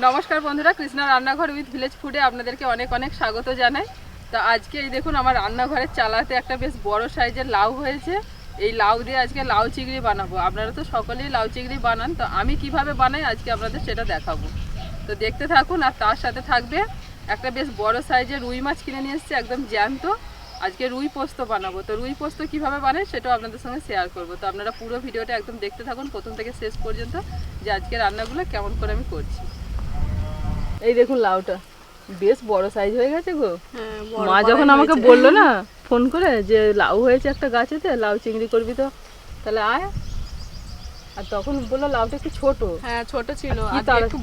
নমস্কার বন্ধুরা, কৃষ্ণা রান্নাঘর উইথ ভিলেজ ফুডে আপনাদেরকে অনেক অনেক স্বাগত জানাই। তো আজকে এই দেখুন, আমার রান্নাঘরের চালাতে একটা বেশ বড় সাইজের লাউ হয়েছে। এই লাউ দিয়ে আজকে লাউ চিংড়ি বানাবো। আপনারা তো সকলেই লাউ চিংড়ি বানান, তো আমি কীভাবে বানাই আজকে আপনাদের সেটা দেখাবো। তো দেখতে থাকুন, আর তার সাথে থাকবে একটা বেশ বড় সাইজের রুই মাছ কিনে নিয়ে এসেছি, একদম জ্যান্ত। আজকে রুই পোস্ত বানাবো। তো রুই পোস্ত কীভাবে বানাই সেটাও আপনাদের সঙ্গে শেয়ার করব। তো আপনারা পুরো ভিডিওটা একদম দেখতে থাকুন, প্রথম থেকে শেষ পর্যন্ত যে আজকে রান্নাগুলো কেমন করে আমি করছি। এই দেখুন লাউটা। বেশ বড় সাইজ হয়ে গেছে গো। মা যখন আমাকে বলল না ফোন করে যে লাউ হয়েছে একটা গাছেতে লাউ চিংড়ি করবি তো তাহলে আয়। আর তখন বলল লাউটা একটু ছোট। হ্যাঁ ছোট ছিল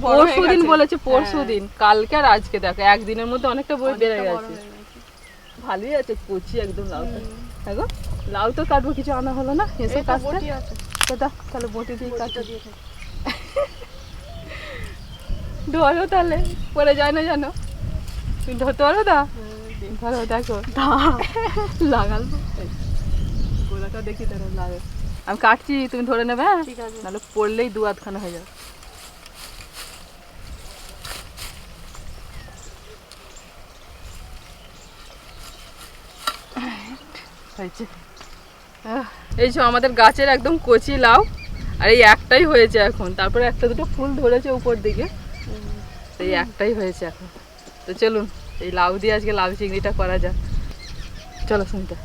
পরশু দিন বলেছে পরশু হ্যাঁ, দিন কালকে আর আজকে দেখো একদিনের মধ্যে অনেকটা বই বেড়ে গেছে। ভালোই আছে কচি একদম লাউটা। হ্যাঁ গো লাউ তো কাটবো কিছু আনা হলো না এসে কাটতে। কোথা তাহলে বটি দিয়ে বটিটা দিয়ে। ধরো তাহলে। পরে যায় না জানো? তুমি ধরতে পারো দা ধরো দেখো। লাগাল গোলাটা দেখি ধরো লাগে আমি কাটছি তুমি ধরে নেবে হ্যাঁ? ঠিক আছে। নাহলে পড়লেই দু আধখানা হয়ে যাবে। হয়েছে। এই যে আমাদের গাছের একদম কচি লাউ আর এই একটাই হয়েছে এখন। তারপরে একটা দুটো ফুল ধরেছে উপর দিকে। এই একটাই হয়েছে এখন। তো চলুন, এই লাউ দিয়ে আজকে লাউ চিংড়িটা করা যাক। চলো শুনতে।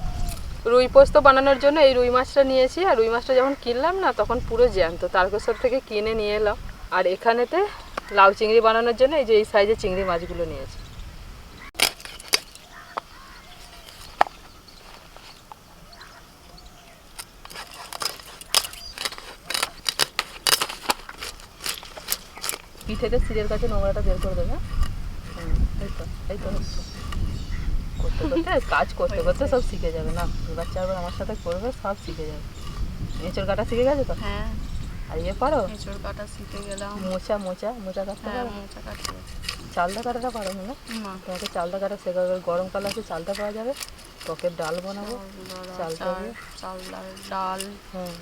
রুই পোস্ত বানানোর জন্য এই রুই মাছটা নিয়েছি, আর রুই মাছটা যখন কিনলাম না, তখন পুরো জ্যান্ত। তারকেশ্বর থেকে কিনে নিয়ে এলাম। আর এখানেতে লাউ চিংড়ি বানানোর জন্য এই যে এই সাইজের চিংড়ি মাছগুলো নিয়েছি। পিঠেতে সিরের কাছে নোংরাটা বের করে দেবে। এই তো এই তো হচ্ছে। করতে করতে কাজ করতে করতে সব শিখে যাবে না। বাচ্চা আবার আমার সাথে করবে সব শিখে যাবে। এঁচড় কাটা শিখে গেছে তো? হ্যাঁ। আর ইয়ে পারো এঁচড় কাটা শিখে গেলাম। মোচা মোচা মোচা কাটতে হ্যাঁ পারো? মোচা কাটতে চালদা কাটাটা পারো না? তোমাকে চালদা কাটা শেখাবে। গরমকাল আছে চালটা পাওয়া যাবে। টকের ডাল বানাবো। চালটা চাল ডাল। হুম।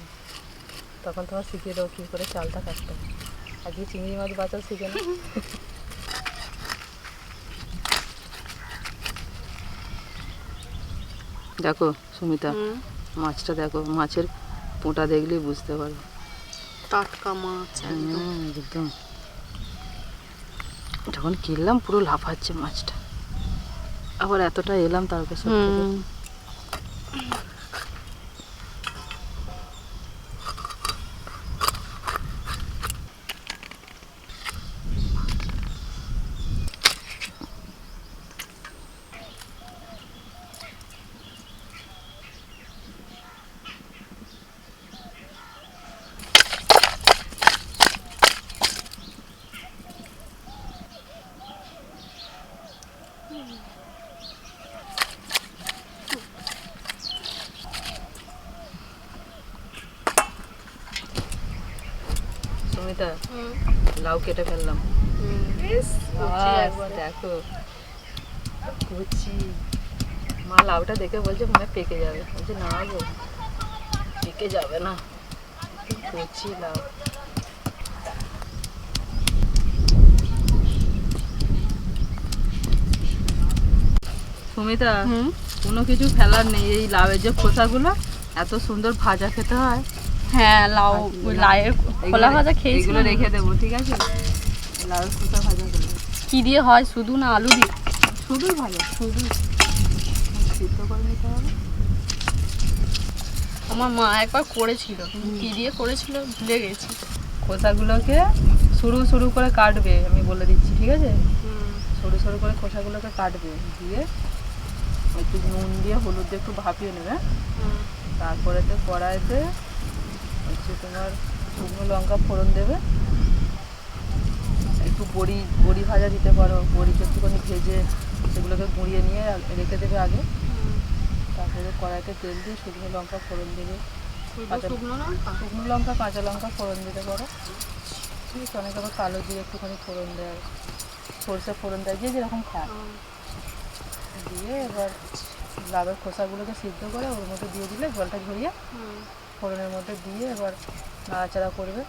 তখন তোমার শিখিয়ে দেবো কী করে চালটা কাটতে হবে আজকে চিংড়ি মাছ বাঁচাও শিখে না। দেখো সুমিতা মাছটা দেখো মাছের পোঁটা দেখলেই বুঝতে পারবে। টাটকা মাছ একদম। যখন কিনলাম পুরো লাফাচ্ছে মাছটা। আবার এতটা এলাম তার কাছে। সুমিতা হুম, লাউ কেটে ফেললাম। দেখো। কুচি। মা লাউটা দেখে বলছে মনে পেকে যাবে। বলছে না গো পেকে যাবে না। কুচি লাউ। সুমিতা হুম, কোনো কিছু ফেলার নেই। এই লাউয়ের যে খোসাগুলো এত সুন্দর ভাজা খেতে হয়। হ্যাঁ লাউ লাউয়ের খোলা ভাজা খেয়েছি এগুলো রেখে দেবো ঠিক আছে? লাউয়ের খোসা ভাজা করব কি দিয়ে হয় শুধু না আলু দিয়ে? শুধু ভালো শুধু। সিদ্ধ করে নিতে হবে। আমার মা একবার করেছিল। কি দিয়ে করেছিল ভুলে গেছি। খোসাগুলোকে সরু সরু করে কাটবে আমি বলে দিচ্ছি ঠিক আছে? সরু সরু করে খোসাগুলোকে কাটবে দিয়ে একটু নুন দিয়ে হলুদ দিয়ে একটু ভাপিয়ে নেবে। তারপরে তো কড়াইতে হচ্ছে তোমার শুকনো লঙ্কা ফোড়ন দেবে। একটু বড়ি বড়ি ভাজা দিতে পারো। বড়িকে একটুখানি ভেজে সেগুলোকে গুঁড়িয়ে নিয়ে রেখে দেবে আগে। তারপরে কড়াইতে তেল দিয়ে শুকনো লঙ্কা ফোড়ন দেবে। শুকনো লঙ্কা? শুকনো লঙ্কা কাঁচা লঙ্কা ফোড়ন দিতে পারো। ঠিক আছে অনেক আবার কালো দিয়ে একটুখানি ফোড়ন দেয়। সরষে ফোড়ন দেয় যে যেরকম খায়। দিয়ে এবার লাভের খোসাগুলোকে সিদ্ধ করে ওর মধ্যে দিয়ে দিলে জলটা ঝরিয়ে ফোড়নের মধ্যে দিয়ে এবার নাড়াচাড়া করবে।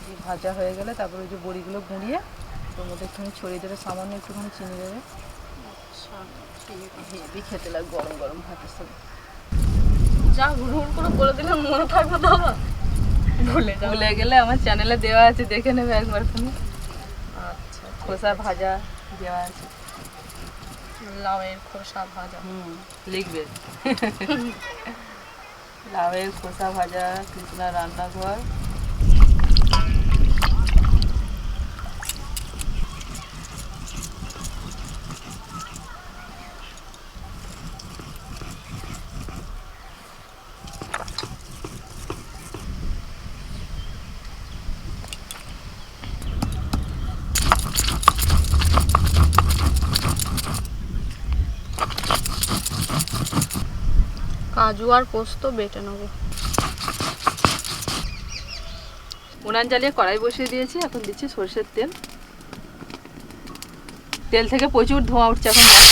দিয়ে ভাজা হয়ে গেলে তারপর ওই যে বড়িগুলো গুঁড়িয়ে ওর মধ্যে একটুখানি ছড়িয়ে দেবে সামান্য একটুখানি চিনি দেবে। হেভি খেতে লাগে গরম গরম ভাতের সাথে। যা হুড় হুড় করে বলে দিলে মনে থাকবে তো আবার। ভুলে ভুলে গেলে আমার চ্যানেলে দেওয়া আছে দেখে নেবে একবার তুমি। আচ্ছা খোসা ভাজা দেওয়া আছে। লাউয়ের খোসা ভাজা। হুম লিখবে। লাউয়ের খোসা ভাজা কৃষ্ণা রান্নাঘর। কাজু আর পোস্ত বেটে নেব। উনান জ্বালিয়ে কড়াই বসিয়ে দিয়েছি, এখন দিচ্ছি সরষের তেল। তেল থেকে প্রচুর ধোঁয়া উঠছে, এখন মাছ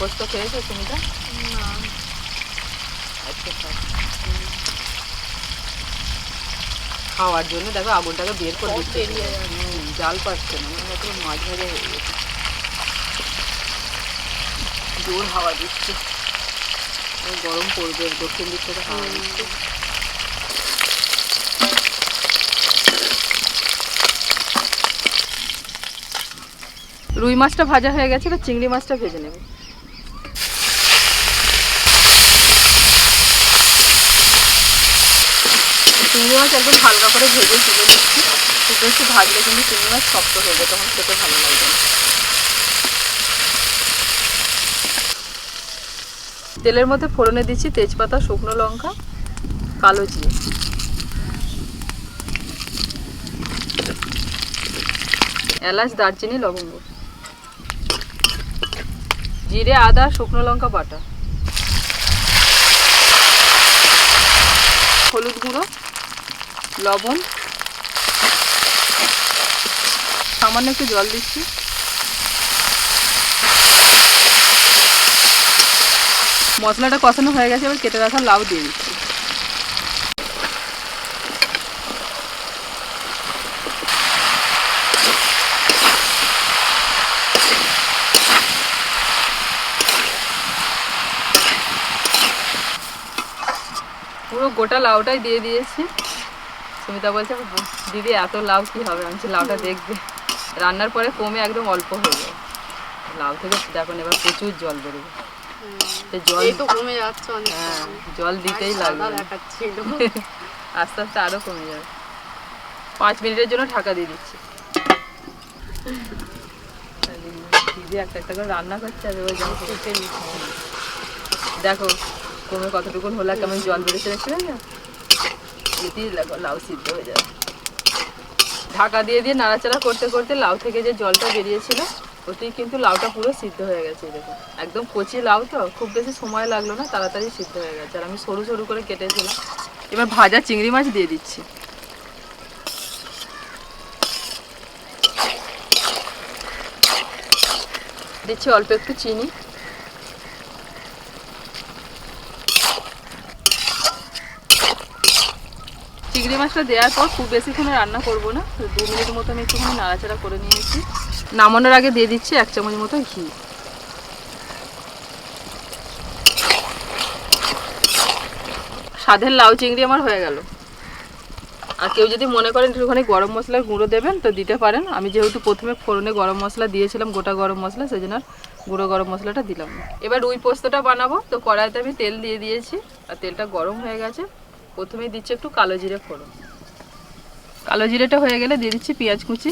পোস্ত খেয়েছো তুমি খাওয়ার জন্য দেখো আগুনটাকে বের করে দিচ্ছে। জাল পাচ্ছে না। মনে মাছ ভাজা হয়ে গেছে। জোর হাওয়া দিচ্ছে। গরম পড়বে দক্ষিণ দিক থেকে হাওয়া দিচ্ছে। রুই মাছটা ভাজা হয়ে গেছে এবার চিংড়ি মাছটা ভেজে নেবে। চিংড়ি মাছ একদম হালকা করে ভেজে তুলে দিচ্ছি একটু একটু ভাজলে কিন্তু চিংড়ি মাছ শক্ত হয়ে যায়, তখন খেতে ভালো লাগবে তেলের মধ্যে ফোড়নে দিচ্ছি তেজপাতা, শুকনো লঙ্কা, কালো জিরে। এলাচ, দারচিনি, লবঙ্গ। জিরে, আদা, শুকনো লঙ্কা, বাটা। হলুদ গুঁড়ো। লবণ। সামান্য একটু জল দিচ্ছি। মশলাটা কষানো হয়ে গেছে, এবার কেটে রাখা লাউ দিয়ে দিচ্ছি। পুরো গোটা লাউটাই দিয়ে দিয়েছি। সুমিতা বলছে দিদি এত লাউ কি হবে? আমি লাউটা দেখবে। রান্নার পরে কমে একদম অল্প হয়ে যায়। লাউ থেকে দেখুন এবার প্রচুর জল বেরোবে। জল তো কমে যাচ্ছে হ্যাঁ জল দিতেই লাগবে। আস্তে আস্তে আরও কমে যাবে। পাঁচ মিনিটের জন্য ঢাকা দিয়ে দিচ্ছি। দিদি একটা একটা করে রান্না করছে আর ওই জন্য দেখো কমে কতটুকুন হলো কেমন জল বেরোচ্ছে দেখতে না লাউ সিদ্ধ হয়ে ঢাকা দিয়ে দিয়ে নাড়াচাড়া করতে করতে লাউ থেকে যে জলটা বেরিয়েছিল, ওতেই কিন্তু লাউটা পুরো সিদ্ধ হয়ে গেছে দেখুন একদম কচি লাউ তো, খুব বেশি সময় লাগল না, তাড়াতাড়ি সিদ্ধ হয়ে গেছে। আর আমি সরু সরু করে কেটেছিলাম। এবার ভাজা চিংড়ি মাছ দিয়ে দিচ্ছি। দিচ্ছি অল্প একটু চিনি। চিংড়ি মাছটা দেওয়ার পর খুব বেশিক্ষণ রান্না করব না। তো দু মিনিট মতো আমি একটুখানি নাড়াচাড়া করে নিয়েছি। নামানোর আগে দিয়ে দিচ্ছি এক চামচ মতো ঘি। স্বাদের লাউ চিংড়ি আমার হয়ে গেল। আর কেউ যদি মনে করেন একটুখানি গরম মশলার গুঁড়ো দেবেন, তো দিতে পারেন। আমি যেহেতু প্রথমে ফোড়নে গরম মশলা দিয়েছিলাম, গোটা গরম মশলা, সেই জন্য গুঁড়ো গরম মশলাটা দিলাম এবার রুই পোস্তটা বানাবো। তো কড়াইতে আমি তেল দিয়ে দিয়েছি। আর তেলটা গরম হয়ে গেছে। প্রথমেই দিচ্ছি একটু কালো জিরে ফোড়ন। কালো জিরেটা হয়ে গেলে দিয়ে দিচ্ছি পেঁয়াজ কুচি।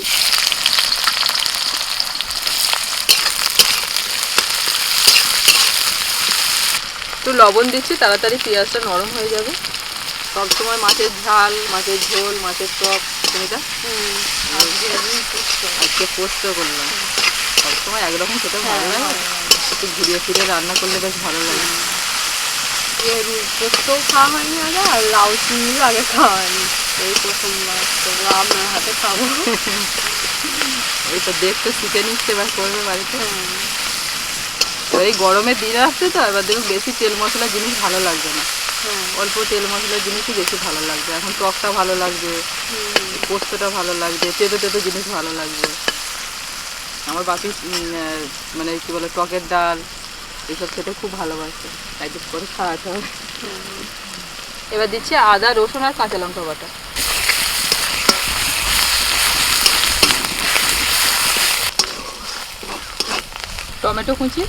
একটু লবণ দিচ্ছি, তাড়াতাড়ি পেঁয়াজটা নরম হয়ে যাবে। সবসময় মাছের ঝাল, মাছের ঝোল, মাছের টক সুমিতা আজকে পোস্ত করলাম। সবসময় একরকম খেতে ভালো লাগে। একটু ঘুরিয়ে ফিরে রান্না করলে বেশ ভালো লাগে। পোস্তও খাওয়া হয়নি আগে আর লাউ চিংড়িও আগে খাওয়া হয়নি এই প্রথমবার তো আপনার হাতে খাব এই তো দেখতে শিখে নিচ্ছে, এবার করবে বাড়িতে। এই গরমের দিন আসছে তো, এবার দেখুন বেশি তেল মশলা জিনিস ভালো লাগবে না। অল্প তেল মশলার জিনিসই বেশি ভালো লাগবে। এখন টকটা ভালো লাগবে, পোস্তটা ভালো লাগবে, তেতো তেতো জিনিস ভালো লাগবে। আমার বাকি মানে কি বলে, টকের ডাল এসব খেতে খুব ভালোবাসে। তাই করে খাওয়াতে হবে। এবার দিচ্ছি আদা, রসুন আর কাঁচা লঙ্কা বাটা। টমেটো কুচি।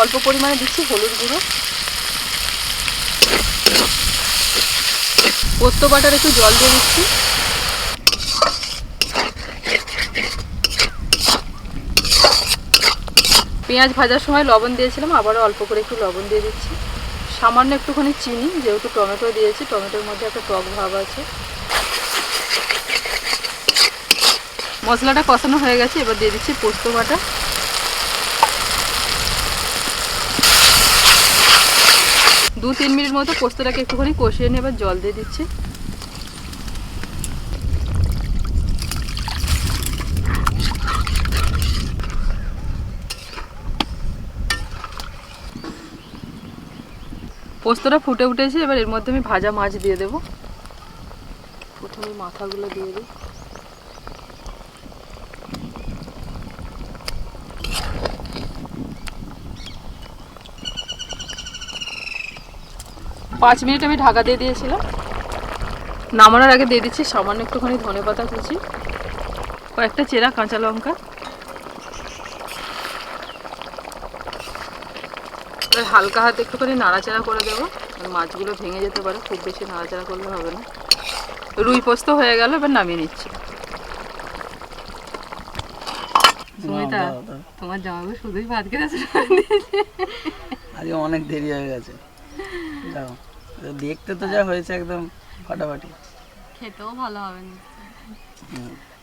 অল্প পরিমাণে দিচ্ছি হলুদ গুঁড়ো। পোস্ত বাটার একটু জল দিয়ে দিচ্ছি। পেঁয়াজ ভাজার সময় লবণ দিয়েছিলাম, আবারও অল্প করে একটু লবণ দিয়ে দিচ্ছি। সামান্য একটুখানি চিনি, যেহেতু টমেটো দিয়েছি, টমেটোর মধ্যে একটা টক ভাব আছে। মশলাটা কষানো হয়ে গেছে, এবার দিয়ে দিচ্ছি পোস্ত বাটা। দু তিন মিনিট মতো পোস্তটাকে একটুখানি কষিয়ে নিয়ে এবার জল দিয়ে দিচ্ছি। পোস্তটা ফুটে উঠেছে, এবার এর মধ্যে আমি ভাজা মাছ দিয়ে দেবো। প্রথমে মাথাগুলো দিয়ে দিই। পাঁচ মিনিট আমি ঢাকা দিয়ে দিয়েছিলাম। নামানোর আগে দিয়ে দিচ্ছি সামান্য একটুখানি ধনে পাতা কুচি, কয়েকটা চেরা কাঁচা লঙ্কা। হালকা হাতে একটুখানি নাড়াচাড়া করে দেবো। মাছগুলো ভেঙে যেতে পারে খুব বেশি নাড়াচাড়া করলে হবে না। রুই পোস্ত হয়ে গেল এবার নামিয়ে নিচ্ছি। সুমিতা। তোমার জামাইবাবু শুধুই ভাত খেতে আজকে অনেক দেরি হয়ে গেছে। যাও। দেখতে তো যা হয়েছে একদম ফাটাফাটি। খেতেও ভালো হবে না।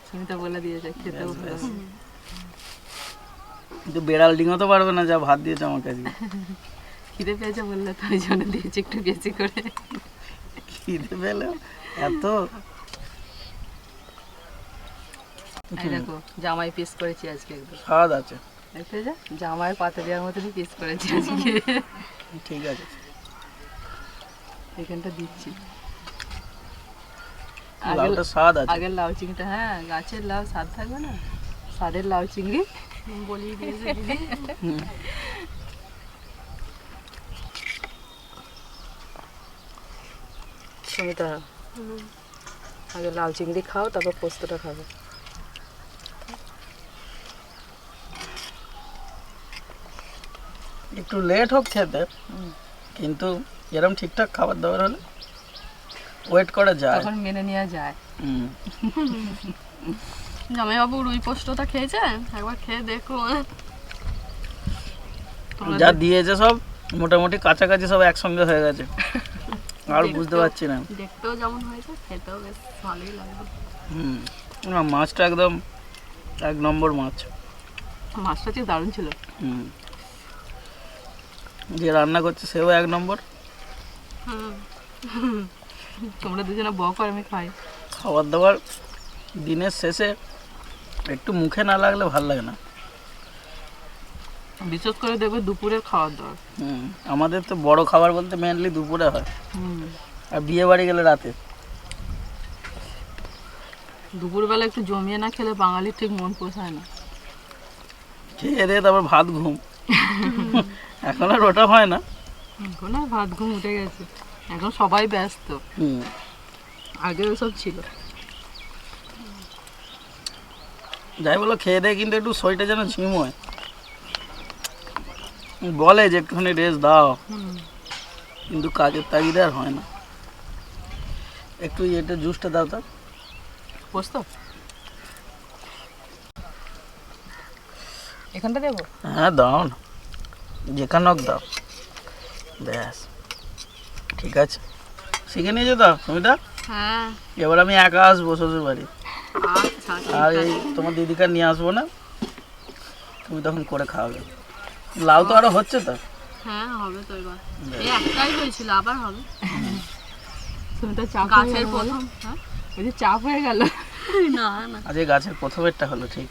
সুমিতা বলে দিয়েছে খেতেও ভালো। কিন্তু বেড়াল ডিঙো তো পারবে না যা ভাত দিয়েছে আমাকে আজকে খিদে পেয়েছে বললে তো ওই জন্য দিয়েছি একটু বেশি করে। খিদে পেলে? এত? দেখো জামাই পিস করেছি আজকে। একদম স্বাদ আছে। জামাই পাতা দেওয়ার মতনই পিস করেছি আজকে। ঠিক আছে। এখানটা দিচ্ছি। লাউটা স্বাদ আছে। আগের লাউ চিংড়িটা হ্যাঁ গাছের লাউ স্বাদ থাকবে না? স্বাদের লাউ চিংড়ি। বলিয়ে দিয়েছে দিদি? হুম। সুমিতা আগে লাল চিংড়ি খাও তারপর পোস্তটা খাবে। একটু লেট হোক খেতে কিন্তু এরকম ঠিকঠাক খাবার দাবার হলে ওয়েট করা যায়। তখন মেনে নেওয়া যায়। হুম। জামাইবাবু রুই পোস্তটা খেয়েছে? একবার খেয়ে তোমরা যা দিয়েছে সব মোটামুটি কাছাকাছি সব একসঙ্গে হয়ে গেছে। আর বুঝতে পারছি না। দেখতেও যেমন হয়েছে খেতেও বেশ ভালোই লাগবে হুম না মাছটা একদম এক নম্বর মাছ। মাছটা ঠিক দারুণ ছিল। হুম যে রান্না করছে সেও এক নম্বর। হুম তোমরা দুজনে বক আর আমি খাই। খাবার দাবার দিনের শেষে একটু মুখে না লাগলে ভালো লাগে না। বিশেষ করে দেখবে দুপুরের খাওয়ার দাওয়ার হুম আমাদের তো বড় খাবার বলতে মেনলি দুপুরে হয়। হুম। আর বিয়ে বাড়ি গেলে রাতে। দুপুরবেলা একটু জমিয়ে না খেলে বাঙালির ঠিক মন পোষায় না। খেয়ে দিয়ে তারপর ভাত ঘুম। এখন আর ওটা হয় না। এখন আর ভাত ঘুম উঠে গেছে। এখন সবাই ব্যস্ত। হুম। আগে ওসব ছিল। যাই বলো খেয়ে দেয় কিন্তু একটু শরীরটা যেন ঝিম হয় বলে যে একটুখানি রেস্ট দাও। কিন্তু কাজের তাগিদে আর হয় না। একটু এটা জুসটা দাও তো। পোস্ত? এখানটা দেবো? হ্যাঁ দাও না। যেখানে হোক দাও। ব্যাস। ঠিক আছে। শিখে নিয়েছো তো সুমিতা? হ্যাঁ। এবার আমি একা আসব শ্বশুর বাড়ি আর এই তোমার দিদিকে নিয়ে আসব না? তুমি তখন করে খাওয়াবে। লাউ তো আরও হচ্ছে তো? হ্যাঁ হবে তো এবার। এই একটাই হয়েছিল আবার হবে। তুমি তো চা গাছের প্রথম হ্যাঁ? ওই যে চাপ হয়ে গেল। না না। আজকে গাছের প্রথমেরটা হলো ঠিক।